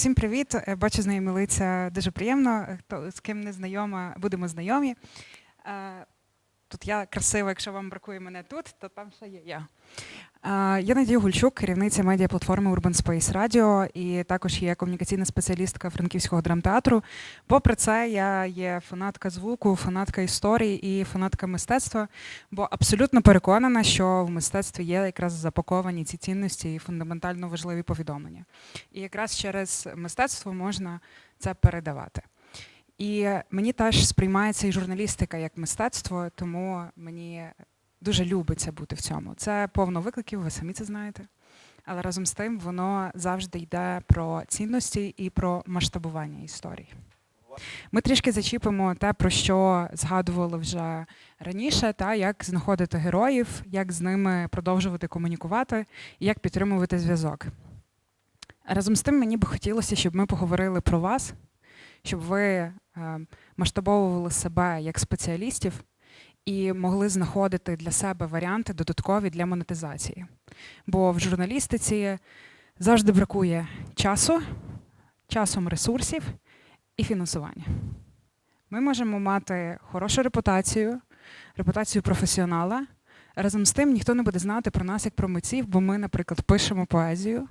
Всім привіт! Бачу, Бачу знайомі милиця дуже приємно. Е, Хто з ким не знайома, будемо знайомі. Тут я красива, якщо вам бракує мене тут, то там ще є я. Я Надія Гульчук, керівниця медіаплатформи Urban Space Radio і також є комунікаційна спеціалістка Франківського драмтеатру. Попри це, я є фанатка звуку, фанатка історії і фанатка мистецтва, бо абсолютно переконана, що в мистецтві є якраз запаковані ці цінності і фундаментально важливі повідомлення. І якраз через мистецтво можна це передавати. І мені теж сприймається і журналістика як мистецтво, тому мені дуже любиться бути в цьому. Це повно викликів, ви самі це знаєте. Але разом з тим воно завжди йде про цінності і про масштабування історій. Ми трішки зачіпимо те, про що згадували вже раніше, та як знаходити героїв, як з ними продовжувати комунікувати і як підтримувати зв'язок. Разом з тим, мені би хотілося, щоб ми поговорили про вас, щоб ви е, масштабовували себе як спеціалістів і могли знаходити для себе варіанти додаткові для монетизації. Бо в журналістиці завжди бракує часу, часом ресурсів і фінансування. Ми можемо мати хорошу репутацію, репутацію професіонала. Разом з тим ніхто не буде знати про нас як про митців, бо ми, наприклад, пишемо поезію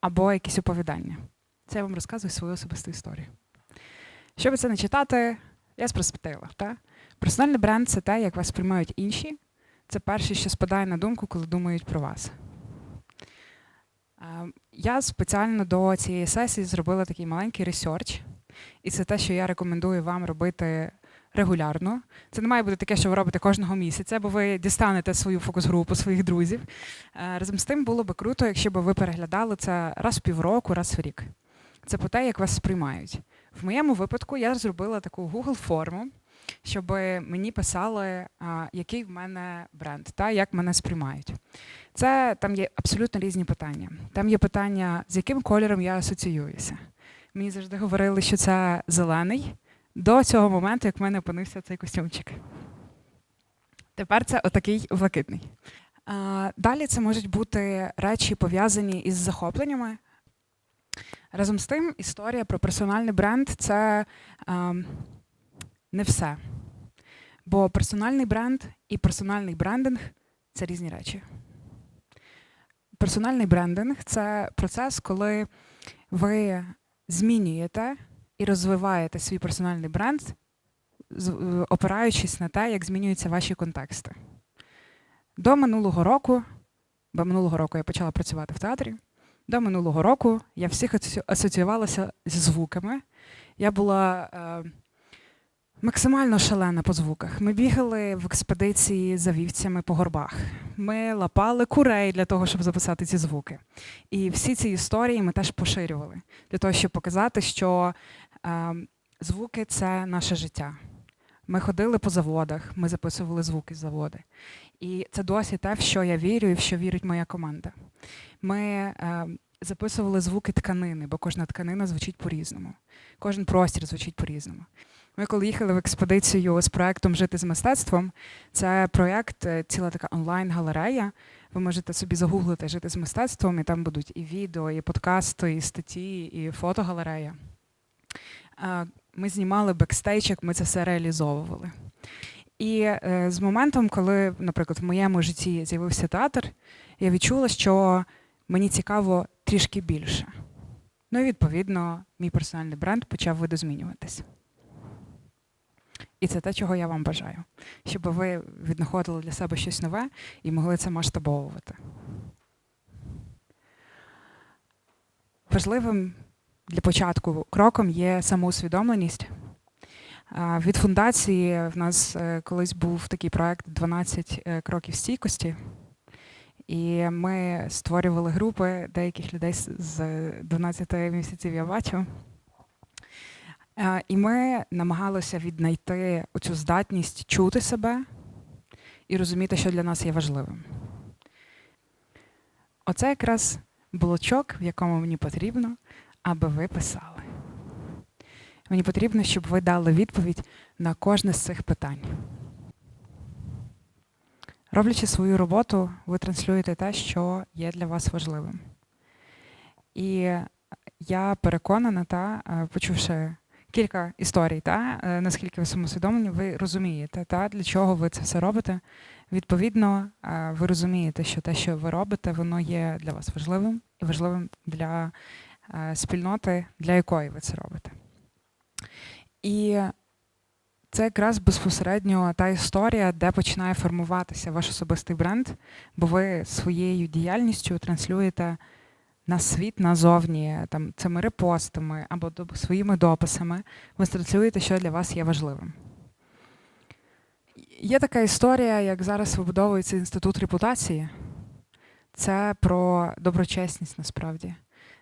або якісь оповідання. Це я вам розказую свою особисту історію. Щоб це не читати, я спростила. Та? Персональний бренд це те, як вас сприймають інші. Це перше, що спадає на думку, коли думають про вас. Е, Я спеціально до цієї сесії зробила такий маленький ресерч, і це те, що я рекомендую вам робити регулярно. Це не має бути таке, що ви робите кожного місяця, бо ви дістанете свою фокус-групу своїх друзів. Е, Разом з тим було би круто, якщо б ви переглядали це раз в півроку, раз в рік. Це про те, як вас сприймають. В моєму випадку я зробила таку Google форму, щоб мені писали, який в мене бренд, та як мене сприймають. Це там є абсолютно різні питання. Там є питання, з яким кольором я асоціююся. Мені завжди говорили, що це зелений до цього моменту, як в мене опинився цей костюмчик. Тепер це отакий блакитний. Далі це можуть бути речі, пов'язані із захопленнями. Разом з тим, історія про персональний бренд це а, не все. Бо персональний бренд і персональний брендинг це різні речі. Персональний брендинг це процес, коли ви змінюєте і розвиваєте свій персональний бренд, е, опираючись на те, як змінюються ваші контексти. До минулого року, бо минулого року я почала працювати в театрі. До минулого року я всіх асоціювалася зі звуками. Я була е, максимально шалена по звуках. Ми бігали в експедиції за вівцями по горбах. Ми лапали курей для того, щоб записати ці звуки. І всі ці історії ми теж поширювали для того, щоб показати, що е, звуки це наше життя. Ми ходили по заводах, ми записували звуки з заводи. І це досі те, в що я вірю і в що вірить моя команда. Ми е, записували звуки тканини, бо кожна тканина звучить по-різному. Кожен простір звучить по-різному. Ми, коли їхали в експедицію з проектом Жити з мистецтвом, це проєкт, е, ціла така онлайн-галерея. Ви можете собі загуглити жити з мистецтвом, і там будуть і відео, і подкасти, і статті, і фотогалерея. Е, Ми знімали бекстейдж, як ми це все реалізовували. І е, з моментом, коли, наприклад, в моєму житті з'явився театр, я відчула, що мені цікаво трішки більше. Ну і відповідно, мій персональний бренд почав видозмінюватись. І це те, чого я вам бажаю, щоб ви віднаходили для себе щось нове і могли це масштабовувати. Важливим для початку кроком є самоусвідомленість. Від фундації в нас е, колись був такий проект «12 е, кроків стійкості. І ми створювали групи деяких людей з- з 12 місяців я бачу. І ми намагалися віднайти оцю здатність чути себе і розуміти, що для нас є важливим. Оце якраз блочок, в якому мені потрібно, аби ви писали. Мені потрібно, щоб ви дали відповідь на кожне з цих питань. Роблячи свою роботу, ви транслюєте те, що є для вас важливим. І я переконана, та е, почувши кілька історій, та е, наскільки ви самосвідомлені, ви розумієте, та для чого ви це все робите. Відповідно, е, ви розумієте, що те, що ви робите, воно є для вас важливим і важливим для спільноти, для якої ви це робите. І це якраз безпосередньо та історія, де починає формуватися ваш особистий бренд, бо ви своєю діяльністю транслюєте на світ назовні там цими репостами або своїми дописами. Ви транслюєте, що для вас є важливим. Є така історія, як зараз вибудовується інститут репутації. Це про доброчесність насправді.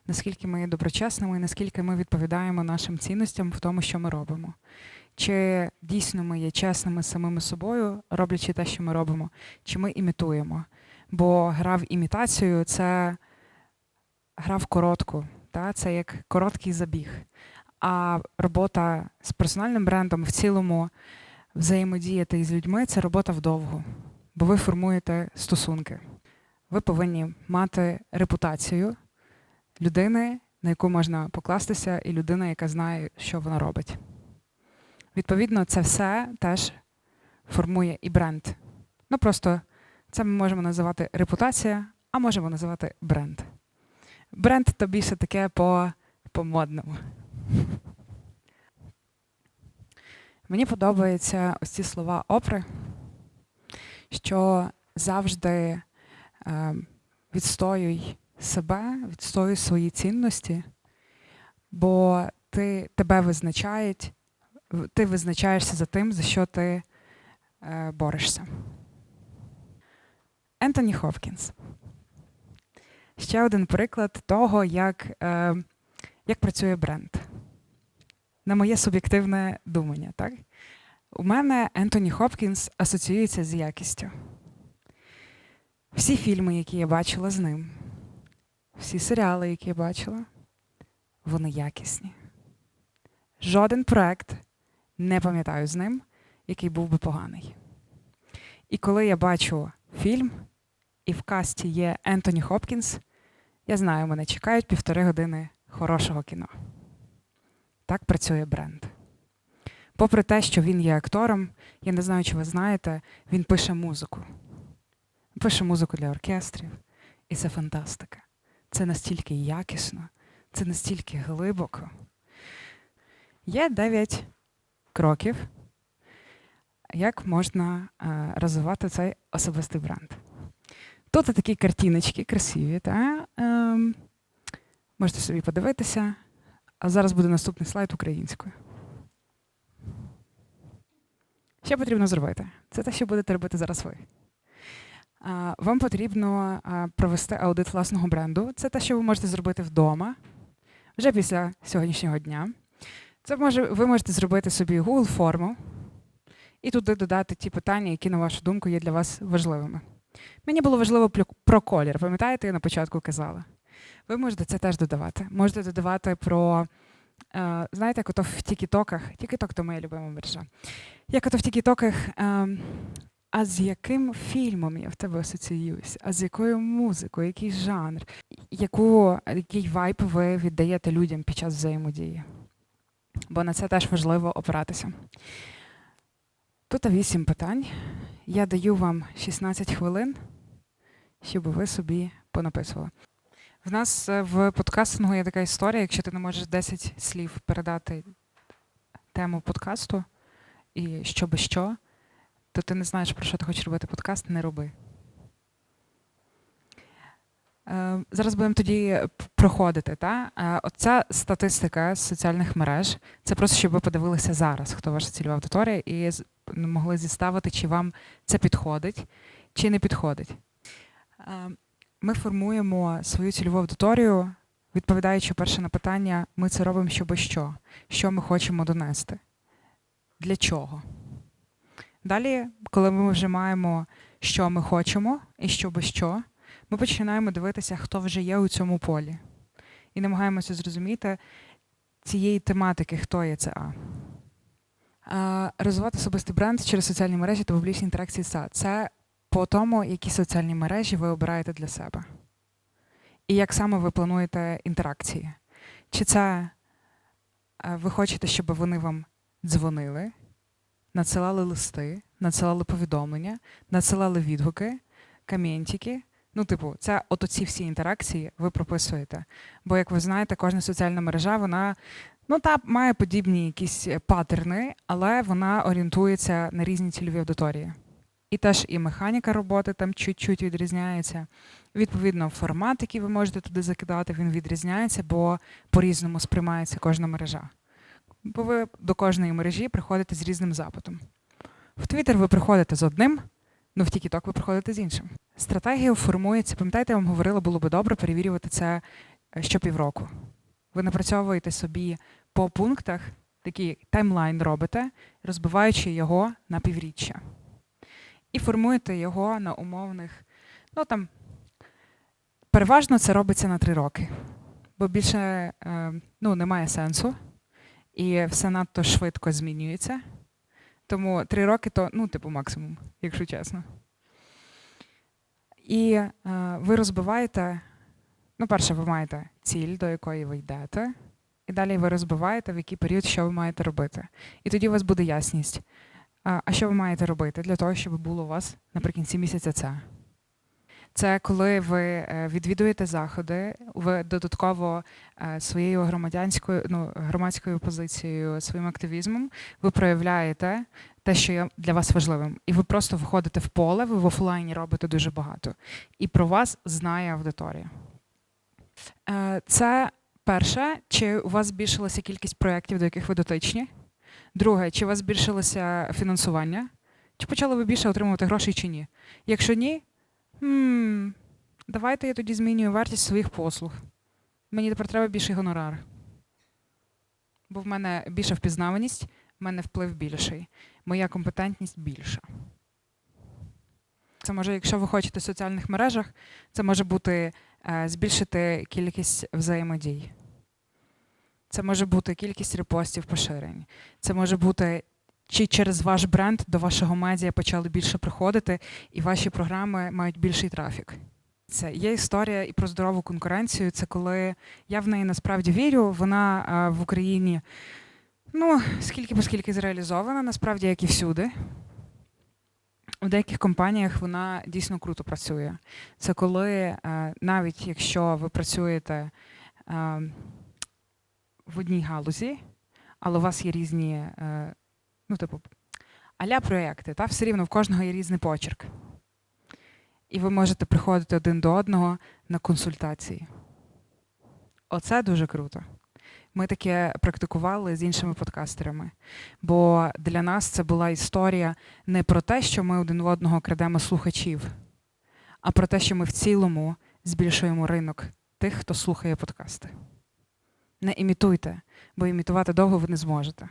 Наскільки ми є доброчесними, наскільки ми відповідаємо нашим цінностям в тому, що ми робимо. Чи дійсно ми є чесними самими собою, роблячи те, що ми робимо, чи ми імітуємо. Бо гра в імітацію це гра в коротку, та? це як короткий забіг. А робота з персональним брендом в цілому взаємодіяти із людьми це робота вдовго, бо ви формуєте стосунки. Ви повинні мати репутацію людини, на яку можна покластися, і людина, яка знає, що вона робить. Відповідно, це все теж формує і бренд. Ну просто це ми можемо називати репутація, а можемо називати бренд. Бренд то більше таке по, по модному. Мені подобаються ось ці слова опри, що завжди е, відстоюй себе, відстоюй свої цінності, бо ти, тебе визначають, ти визначаєшся за тим, за що ти е, борешся. Ентоні Хопкінс. Ще один приклад того, як, е, як працює бренд. На моє суб'єктивне думання, так? У мене Ентоні Хопкінс асоціюється з якістю. Всі фільми, які я бачила з ним, всі серіали, які я бачила, вони якісні. Жоден проект не пам'ятаю з ним, який був би поганий. І коли я бачу фільм, і в касті є Ентоні Хопкінс, я знаю, мене чекають півтори години хорошого кіно. Так працює бренд. Попри те, що він є актором, я не знаю, чи ви знаєте, він пише музику. Пише музику для оркестрів. І це фантастика. Це настільки якісно, це настільки глибоко. Є дев'ять кроків, як можна е, розвивати цей особистий бренд. Тут такі картиночки красиві, та? Ем, можете собі подивитися. А зараз буде наступний слайд українською. Що потрібно зробити? Це те, що будете робити зараз ви. Вам потрібно провести аудит власного бренду. Це те, що ви можете зробити вдома вже після сьогоднішнього дня. Це може, ви можете зробити собі Google форму і туди додати ті питання, які, на вашу думку, є для вас важливими. Мені було важливо про колір. Пам'ятаєте, я на початку казала. Ви можете це теж додавати. Можете додавати про, е, знаєте, як ото в тікітоках, тікіток то моя любима мережа. Як ото в тікітоках, е, а з яким фільмом я в тебе асоціююсь? А з якою музикою, який жанр, яку, який вайб ви віддаєте людям під час взаємодії? Бо на це теж важливо опиратися. Тут вісім питань. Я даю вам 16 хвилин, щоб ви собі понаписували. В нас е, в подкастингу є така історія, якщо ти не можеш 10 слів передати тему подкасту і що би що, то ти не знаєш, про що ти хочеш робити подкаст, не роби. Е, Зараз будемо тоді проходити. Та? Е, Оця статистика з соціальних мереж це просто щоб ви подивилися зараз, хто ваша цільова аудиторія, і могли зіставити, чи вам це підходить, чи не підходить. Е, Ми формуємо свою цільову аудиторію, відповідаючи перше на питання, ми це робимо щоби що, що ми хочемо донести, для чого. Далі, коли ми вже маємо, що ми хочемо і щоби що, ми починаємо дивитися, хто вже є у цьому полі. І намагаємося зрозуміти цієї тематики, хто є це. А, Розвивати особистий бренд через соціальні мережі та публічні інтеракції СА. Це по тому, які соціальні мережі ви обираєте для себе. І як саме ви плануєте інтеракції. Чи це е, ви хочете, щоб вони вам дзвонили, надсилали листи, надсилали повідомлення, надсилали відгуки, камінтики. Ну, типу, це от оці всі інтеракції ви прописуєте. Бо, як ви знаєте, кожна соціальна мережа, вона ну, та має подібні якісь паттерни, але вона орієнтується на різні цільові аудиторії. І теж і механіка роботи там чуть-чуть відрізняється. Відповідно, формат, який ви можете туди закидати, він відрізняється, бо по-різному сприймається кожна мережа. Бо ви до кожної мережі приходите з різним запитом. В Твіттер ви приходите з одним, ну в TikTok ви приходите з іншим. Стратегія формується, пам'ятаєте, я вам говорила, було би добре перевірювати це е, щопівроку. Ви напрацьовуєте собі по пунктах, такий таймлайн робите, розбиваючи його на півріччя. І формуєте його на умовних, ну там, переважно це робиться на три роки, бо більше е, ну, немає сенсу, і все надто швидко змінюється. Тому три роки то, ну, типу, максимум, якщо чесно. І е, ви розбиваєте, ну, перше, ви маєте ціль, до якої ви йдете, і далі ви розбиваєте, в який період, що ви маєте робити. І тоді у вас буде ясність. А, що ви маєте робити для того, щоб було у вас наприкінці місяця це? Це коли ви е, відвідуєте заходи, ви додатково е, своєю громадянською, ну, громадською позицією, своїм активізмом, ви проявляєте те, що є для вас важливим. І ви просто виходите в поле, ви в офлайні робите дуже багато. І про вас знає аудиторія. Е, Це перше, чи у вас збільшилася кількість проєктів, до яких ви дотичні? Друге, чи у вас збільшилося фінансування? Чи почали ви більше отримувати грошей чи ні? Якщо ні, хм, давайте я тоді змінюю вартість своїх послуг. Мені тепер треба більший гонорар. Бо в мене більша впізнаваність, в мене вплив більший, моя компетентність більша. Це може, якщо ви хочете в соціальних мережах, це може бути е, збільшити кількість взаємодій. Це може бути кількість репостів поширень. Це може бути чи через ваш бренд до вашого медіа почали більше приходити, і ваші програми мають більший трафік. Це є історія і про здорову конкуренцію. Це коли я в неї насправді вірю. Вона а, в Україні ну, скільки поскільки зреалізована, насправді, як і всюди. У деяких компаніях вона дійсно круто працює. Це коли а, навіть якщо ви працюєте. А, в одній галузі, але у вас є різні, е, ну, типу, аля проєкти, та все рівно в кожного є різний почерк. І ви можете приходити один до одного на консультації. Оце дуже круто. Ми таке практикували з іншими подкастерами. Бо для нас це була історія не про те, що ми один в одного крадемо слухачів, а про те, що ми в цілому збільшуємо ринок тих, хто слухає подкасти. Не імітуйте, бо імітувати довго ви не зможете.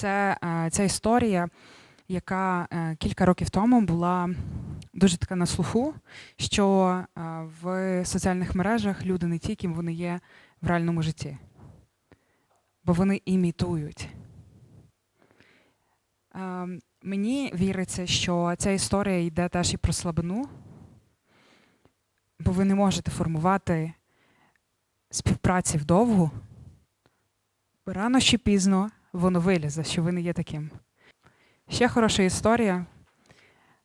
Це е, ця історія, яка е, кілька років тому була дуже така на слуху, що е, в соціальних мережах люди не ті, ким вони є в реальному житті, бо вони імітують. Мені віриться, що ця історія йде теж і про слабину, бо ви не можете формувати співпраці вдовгу, рано чи пізно воно вилізе, що ви не є таким. Ще хороша історія.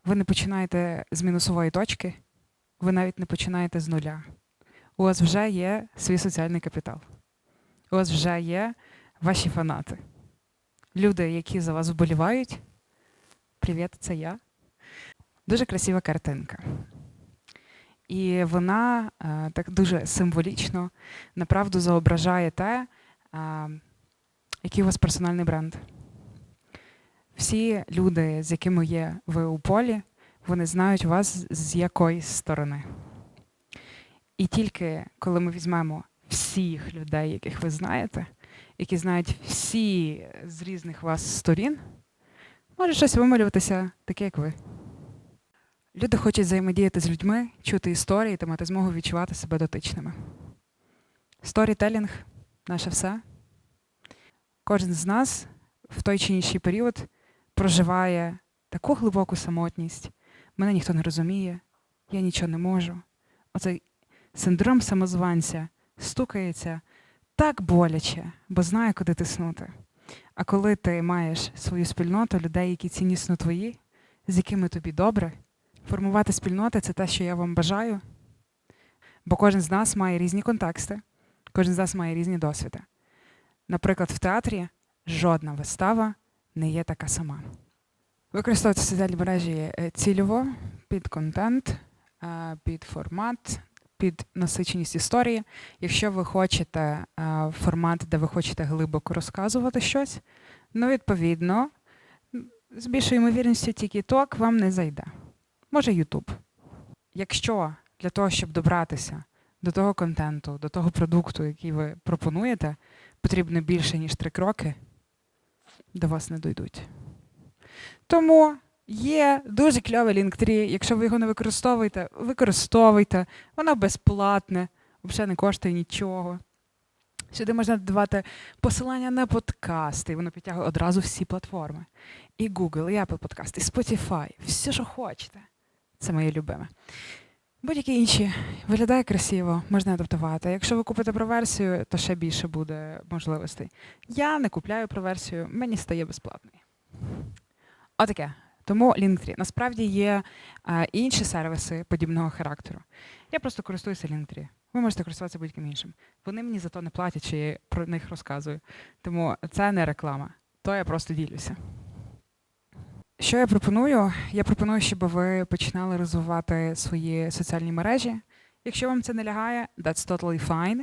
Ви не починаєте з мінусової точки, ви навіть не починаєте з нуля. У вас вже є свій соціальний капітал. У вас вже є ваші фанати. Люди, які за вас вболівають. Привіт, це я. Дуже красива картинка. І вона е, так дуже символічно направду зображає те, е, який у вас персональний бренд. Всі люди, з якими є ви у полі, вони знають вас з якоїсь сторони. І тільки коли ми візьмемо всіх людей, яких ви знаєте, які знають всі з різних вас сторін, може щось вималюватися таке, як ви. Люди хочуть взаємодіяти з людьми, чути історії та мати змогу відчувати себе дотичними. Сторітелінг наше все. Кожен з нас в той чи інший період проживає таку глибоку самотність. Мене ніхто не розуміє, я нічого не можу. Оцей синдром самозванця стукається так боляче, бо знає, куди тиснути. А коли ти маєш свою спільноту людей, які ціннісно твої, з якими тобі добре, формувати спільноти це те, що я вам бажаю. Бо кожен з нас має різні контексти, кожен з нас має різні досвіди. Наприклад, в театрі жодна вистава не є така сама. Використовуйте соціальні мережі е, цільово під контент, е, під формат, під насиченість історії. Якщо ви хочете е, формат, де ви хочете глибоко розказувати щось, ну, відповідно, з більшою ймовірністю TikTok вам не зайде. Може, YouTube. Якщо для того, щоб добратися до того контенту, до того продукту, який ви пропонуєте, потрібно більше, ніж три кроки, до вас не дойдуть. Тому є дуже кльовий Linktree. Якщо ви його не використовуєте, використовуйте. Воно безплатне, взагалі не коштує нічого. Сюди можна додавати посилання на подкасти, і воно підтягує одразу всі платформи. І Google, і Apple Podcast, і Spotify, все, що хочете. Це моє любиме. Будь-які інші виглядає красиво, можна адаптувати. Якщо ви купите про версію, то ще більше буде можливостей. Я не купляю про версію, мені стає безплатний. Отаке. Тому Linktree. Насправді є е, інші сервіси подібного характеру. Я просто користуюся Linktree. Ви можете користуватися будь-яким іншим. Вони мені за то не платять, чи я про них розказую. Тому це не реклама, то я просто ділюся. Що я пропоную? Я пропоную, щоб ви починали розвивати свої соціальні мережі. Якщо вам це не лягає, that's totally fine.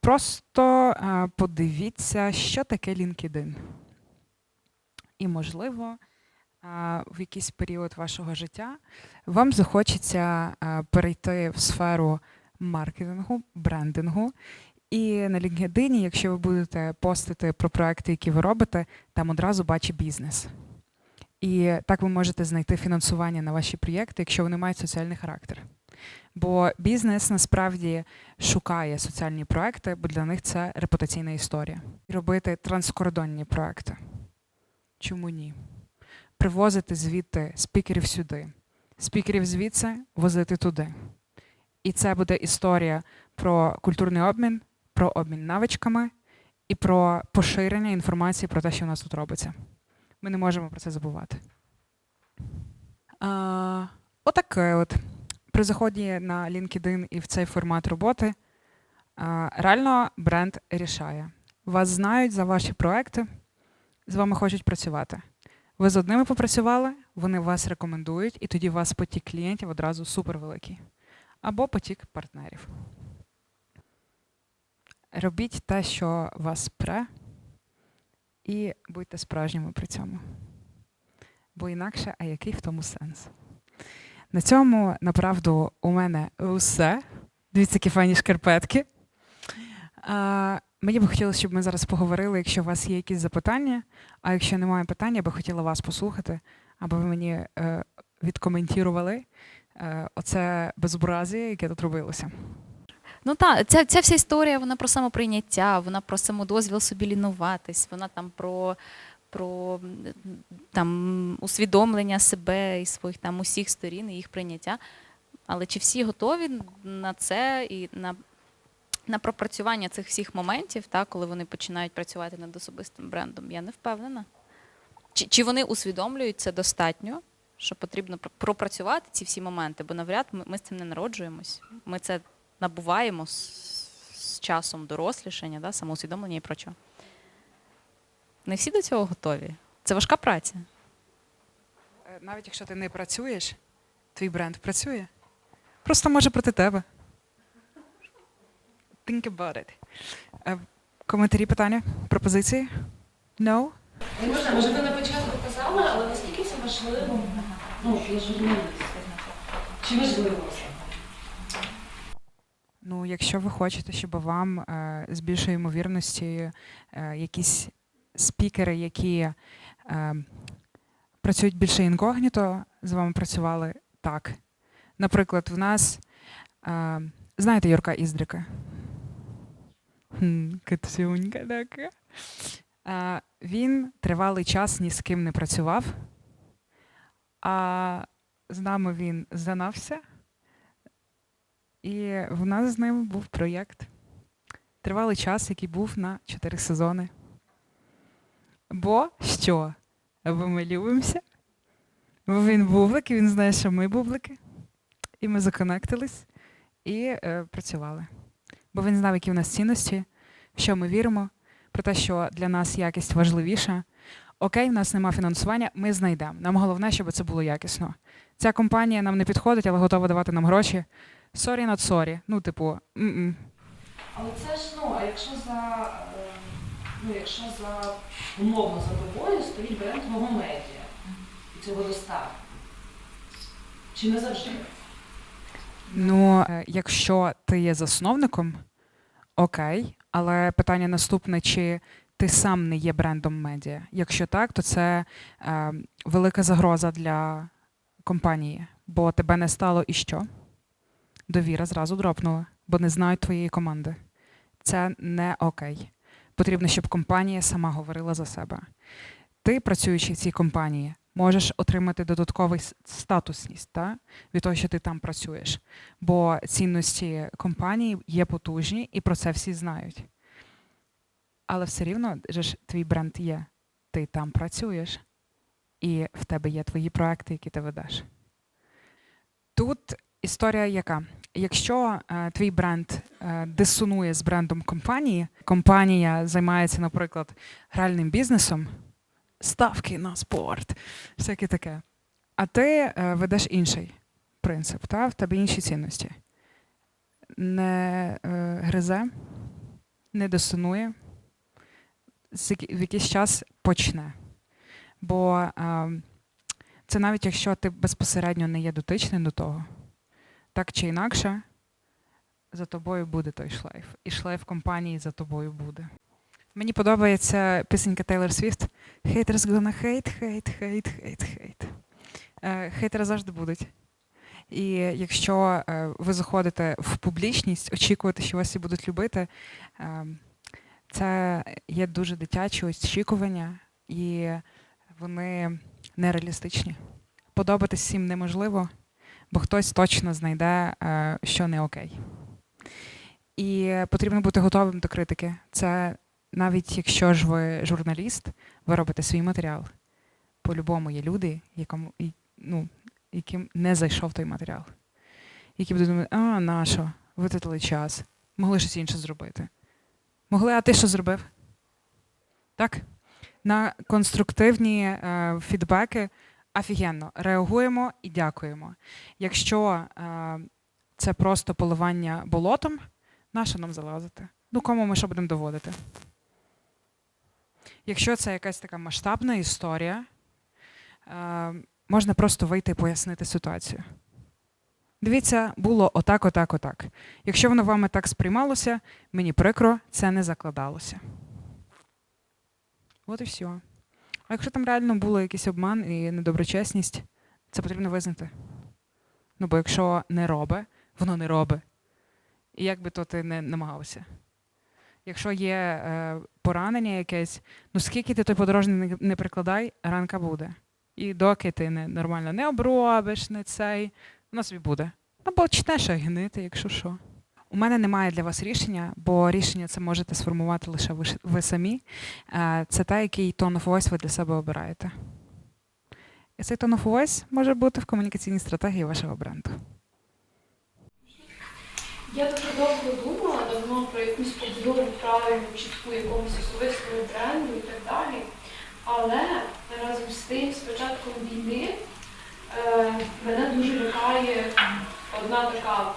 Просто подивіться, що таке LinkedIn. І, можливо, в якийсь період вашого життя вам захочеться перейти в сферу маркетингу, брендингу. І на LinkedIn, якщо ви будете постити про проекти, які ви робите, там одразу бачить бізнес. І так ви можете знайти фінансування на ваші проєкти, якщо вони мають соціальний характер. Бо бізнес насправді шукає соціальні проекти, бо для них це репутаційна історія. І робити транскордонні проекти. Чому ні? Привозити звідти спікерів сюди, спікерів звідси возити туди. І це буде історія про культурний обмін, про обмін навичками і про поширення інформації про те, що у нас тут робиться. Ми не можемо про це забувати. А, отаке от. При заході на LinkedIn і в цей формат роботи а, реально бренд рішає. Вас знають за ваші проекти, з вами хочуть працювати. Ви з одними попрацювали, вони вас рекомендують, і тоді у вас потік клієнтів одразу супервеликий. Або потік партнерів. Робіть те, що вас пре, і будьте справжніми при цьому. Бо інакше, а який в тому сенс? На цьому, направду, у мене все. Дивіться, які файні шкарпетки. А, мені би хотілося, щоб ми зараз поговорили, якщо у вас є якісь запитання. А якщо немає питань, я би хотіла вас послухати, аби ви мені е, відкоментували е, оце безобразие, яке тут робилося. Ну так, ця, ця вся історія вона про самоприйняття, вона про самодозвіл собі лінуватись, вона там про, про там, усвідомлення себе і своїх там усіх сторін і їх прийняття. Але чи всі готові на це і на, на пропрацювання цих всіх моментів, та, коли вони починають працювати над особистим брендом? Я не впевнена. Чи, чи вони усвідомлюють це достатньо, що потрібно пропрацювати ці всі моменти? Бо навряд ми, ми з цим не народжуємось. Ми це набуваємо з, з часом дорослішання, да, самоусвідомлення і прочого. Не всі до цього готові. Це важка праця. Е, Навіть якщо ти не працюєш, твій бренд працює. Просто може проти тебе. Think about it. Е, Коментарі, питання, пропозиції? No? Можна, може, ви на початку казали, але наскільки це важливо ну, журналістів? Чи важливо це? Ну, якщо ви хочете, щоб вам е, з більшою ймовірності е, якісь спікери, які е, працюють більше інкогніто, з вами працювали так. Наприклад, в нас, знаєте, Юрка Іздрика? Хм, Кацюнька така. Він тривалий час ні з ким не працював, а з нами він занався. І в нас з ним був проєкт. тривалий час, який був на 4 сезони. Бо що? Бо ми любимося. Бо він бублик, і він знає, що ми бублики. І ми законектились і е, працювали. Бо він знав, які в нас цінності, в що ми віримо, про те, що для нас якість важливіша. Окей, в нас нема фінансування, ми знайдемо. Нам головне, щоб це було якісно. Ця компанія нам не підходить, але готова давати нам гроші. Sorry, not sorry. Ну, типу, м-м. Але це ж, ну, а якщо за, е, ну, якщо за умовно за тобою стоїть бренд твого медіа, і цього достатньо. Чи не завжди? Ну, е, якщо ти є засновником, окей, але питання наступне: чи ти сам не є брендом медіа? Якщо так, то це е, велика загроза для компанії, бо тебе не стало і що? Довіра зразу дропнула, бо не знають твоєї команди. Це не окей. Потрібно, щоб компанія сама говорила за себе. Ти, працюючи в цій компанії, можеш отримати додатковий статусність та? від того, що ти там працюєш. Бо цінності компанії є потужні, і про це всі знають. Але все рівно ж твій бренд є. Ти там працюєш, і в тебе є твої проекти, які ти ведеш. Тут історія яка? Якщо е, твій бренд е, дисонує з брендом компанії, компанія займається, наприклад, гральним бізнесом, ставки на спорт, всяке таке. А ти е, ведеш інший принцип, та? в тебе інші цінності. Не е, гризе, не дисонує, в якийсь час почне. Бо е, це навіть якщо ти безпосередньо не є дотичним до того, так чи інакше, за тобою буде той шлейф. І шлейф компанії за тобою буде. Мені подобається пісенька Taylor Swift Haters gonna hate, hate, hate, hate, hate. Е, Хейтери завжди будуть. І якщо е, ви заходите в публічність, очікувати, що вас всі будуть любити, е, це є дуже дитячі очікування, і вони нереалістичні. Подобатись всім неможливо, бо хтось точно знайде, е, що не окей. І потрібно бути готовим до критики. Це навіть якщо ж ви журналіст, ви робите свій матеріал. По-любому є люди, якому, ну, яким не зайшов той матеріал. Які будуть думати, а, нащо? Витратили час, могли щось інше зробити. Могли, а ти що зробив? Так? На конструктивні е, фідбеки офігенно реагуємо і дякуємо. Якщо е, це просто поливання болотом, на що нам залазити? Ну, кому ми що будемо доводити? Якщо це якась така масштабна історія, е, можна просто вийти і пояснити ситуацію. Дивіться, було отак, отак, отак. Якщо воно вами так сприймалося, мені прикро, це не закладалося. От і все. А якщо там реально було якийсь обман і недоброчесність, це потрібно визнати. Ну, бо якщо не робить, воно не робить. І як би то ти не намагався. Якщо є е, поранення якесь, ну скільки ти той подорожний не, прикладай, ранка буде. І доки ти не, нормально не обробиш, не цей, воно собі буде. Або чнеш гнити, якщо що. У мене немає для вас рішення, бо рішення це можете сформувати лише ви, ви самі. Е, Це те, який tone of voice ви для себе обираєте. І цей tone of voice може бути в комунікаційній стратегії вашого бренду. Я дуже довго думала давно про якусь побудову правильну, чітку якогось особистого бренду і так далі. Але разом з тим, з початком війни, е, мене дуже лякає одна така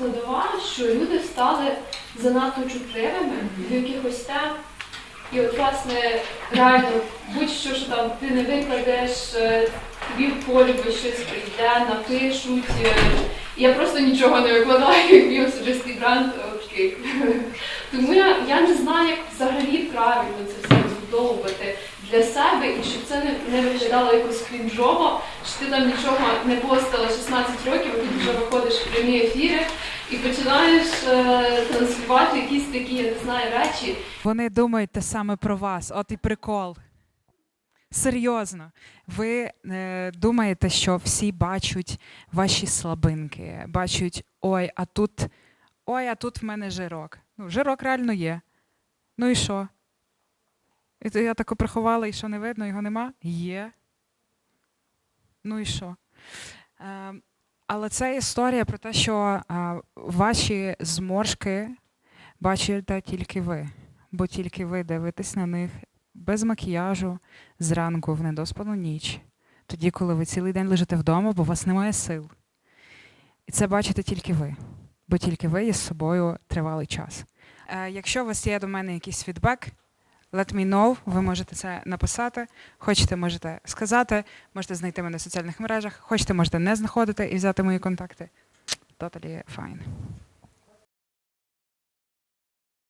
складова, що люди стали занадто чутливими до якихось тем. І от, власне, реально, будь-що, що там ти не викладеш, е, тобі в полі щось прийде, напишуть. е, я просто нічого не викладаю, як мій особистий бренд. Окей. Тому я, я не знаю, як взагалі правильно це все розбудовувати для себе і щоб це не, не виглядало якось крінжово, що ти там нічого не постала 16 років, а тут вже виходиш в прямі ефіри і починаєш е, транслювати якісь такі, я не знаю, речі, Вони думають те саме про вас, от і прикол. Серйозно, ви е, думаєте, що всі бачать ваші слабинки, бачать ой, а тут ой, а тут в мене жирок. Ну, жирок реально є. Ну і що? І я тако приховала, і що не видно, його нема? Є. Ну і що? Е, але це історія про те, що е, ваші зморшки бачите тільки ви, бо тільки ви дивитесь на них без макіяжу зранку в недоспану ніч, тоді, коли ви цілий день лежите вдома, бо у вас немає сил. І це бачите тільки ви, бо тільки ви є з собою тривалий час. Е, якщо у вас є до мене якийсь фідбек, let me know, ви можете це написати. Хочете, можете сказати, можете знайти мене в соціальних мережах, хочете, можете не знаходити і взяти мої контакти. Totally fine.